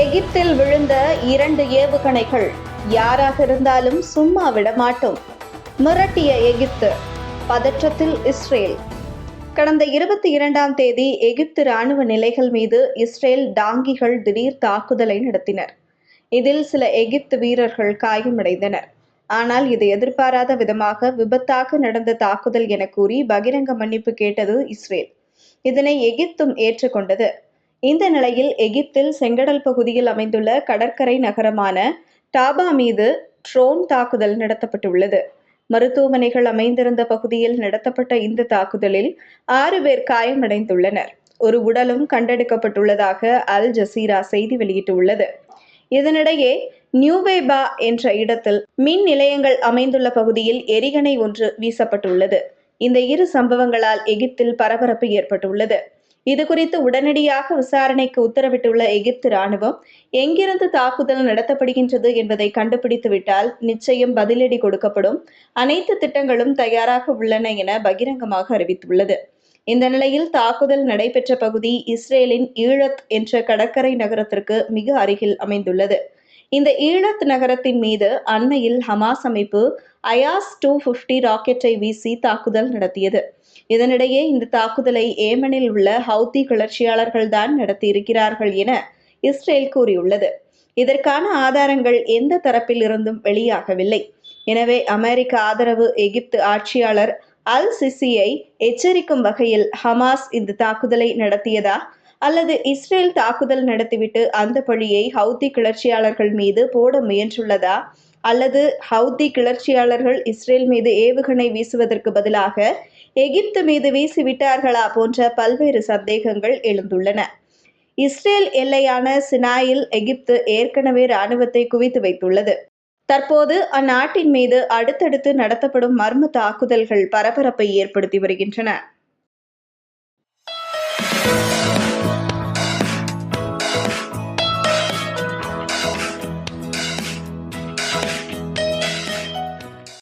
எகிப்தில் விழுந்த இரண்டு ஏவுகணைகள் யாராக இருந்தாலும் சும்மா விட மாட்டோம். மிரட்டிய எகிப்து பதற்றத்தில் இஸ்ரேல். கடந்த இருபத்தி இரண்டாம் தேதி எகிப்து ராணுவ நிலைகள் மீது இஸ்ரேல் டாங்கிகள் திடீர் தாக்குதலை நடத்தினர். இதில் சில எகிப்து வீரர்கள் காயமடைந்தனர். ஆனால் இது எதிர்பாராத விதமாக விபத்தாக நடந்த தாக்குதல் என கூறி பகிரங்க மன்னிப்பு கேட்டது இஸ்ரேல். இதனை எகிப்தும் ஏற்றுக்கொண்டது. இந்த நிலையில் எகிப்தில் செங்கடல் பகுதியில் அமைந்துள்ள கடற்கரை நகரமான டாபா மீது ட்ரோன் தாக்குதல் நடத்தப்பட்டுள்ளது. மருத்துவமனைகள் அமைந்திருந்த பகுதியில் நடத்தப்பட்ட இந்த தாக்குதலில் ஆறு பேர் காயமடைந்துள்ளனர். ஒரு உடலும் கண்டெடுக்கப்பட்டுள்ளதாக அல் ஜசீரா செய்தி வெளியிட்டுள்ளது. இதனிடையே நியூவேபா என்ற இடத்தில் மின் நிலையங்கள் அமைந்துள்ள பகுதியில் எரிகணை ஒன்று வீசப்பட்டுள்ளது. இந்த இரு சம்பவங்களால் எகிப்தில் பரபரப்பு ஏற்பட்டுள்ளது. இது குறித்து உடனடியாக விசாரணைக்கு உத்தரவிட்டுள்ள எகிப்து ராணுவம் எங்கிருந்து தாக்குதல் நடத்தப்படுகின்றது என்பதை கண்டுபிடித்துவிட்டால் நிச்சயம் பதிலடி கொடுக்கப்படும். அனைத்து திட்டங்களும் தயாராக உள்ளன என பகிரங்கமாக அறிவித்துள்ளது. இந்த நிலையில் தாக்குதல் நடைபெற்ற பகுதி இஸ்ரேலின் ஈழத் என்ற கடற்கரை நகரத்திற்கு மிக அருகில் அமைந்துள்ளது. இந்த ஈழத் நகரத்தின் மீது அண்மையில் ஹமாஸ் அமைப்பு அயாஸ் டூ பிப்டி ராக்கெட்டை வீசி தாக்குதல் நடத்தியது. இதனிடையே இந்த தாக்குதலை ஏமனில் உள்ள ஹவுதி கிளர்ச்சியாளர்கள் தான் நடத்தியிருக்கிறார்கள் என இஸ்ரேல் கூறியுள்ளது. இதற்கான ஆதாரங்கள் எந்த தரப்பில் இருந்தும் வெளியாகவில்லை. எனவே அமெரிக்க ஆதரவு எகிப்து ஆட்சியாளர் அல் சிசியை எச்சரிக்கும் வகையில் ஹமாஸ் இந்த தாக்குதலை நடத்தியதா அல்லது இஸ்ரேல் தாக்குதல் நடத்திவிட்டு அந்த பழியை ஹவுதி கிளர்ச்சியாளர்கள் மீது போட முயன்றுள்ளதா? அல்லது ஹவுதி கிளர்ச்சியாளர்கள் இஸ்ரேல் மீது ஏவுகணை வீசுவதற்கு பதிலாக எகிப்து மீது வீசிவிட்டார்களா போன்ற பல்வேறு சந்தேகங்கள் எழுந்துள்ளன. இஸ்ரேல் எல்லையான சினாயில் எகிப்து ஏற்கனவே இராணுவத்தை குவித்து வைத்துள்ளது. தற்போது அந்நாட்டின் மீது அடுத்தடுத்து நடத்தப்படும் மர்ம தாக்குதல்கள் பரபரப்பை ஏற்படுத்தி வருகின்றன.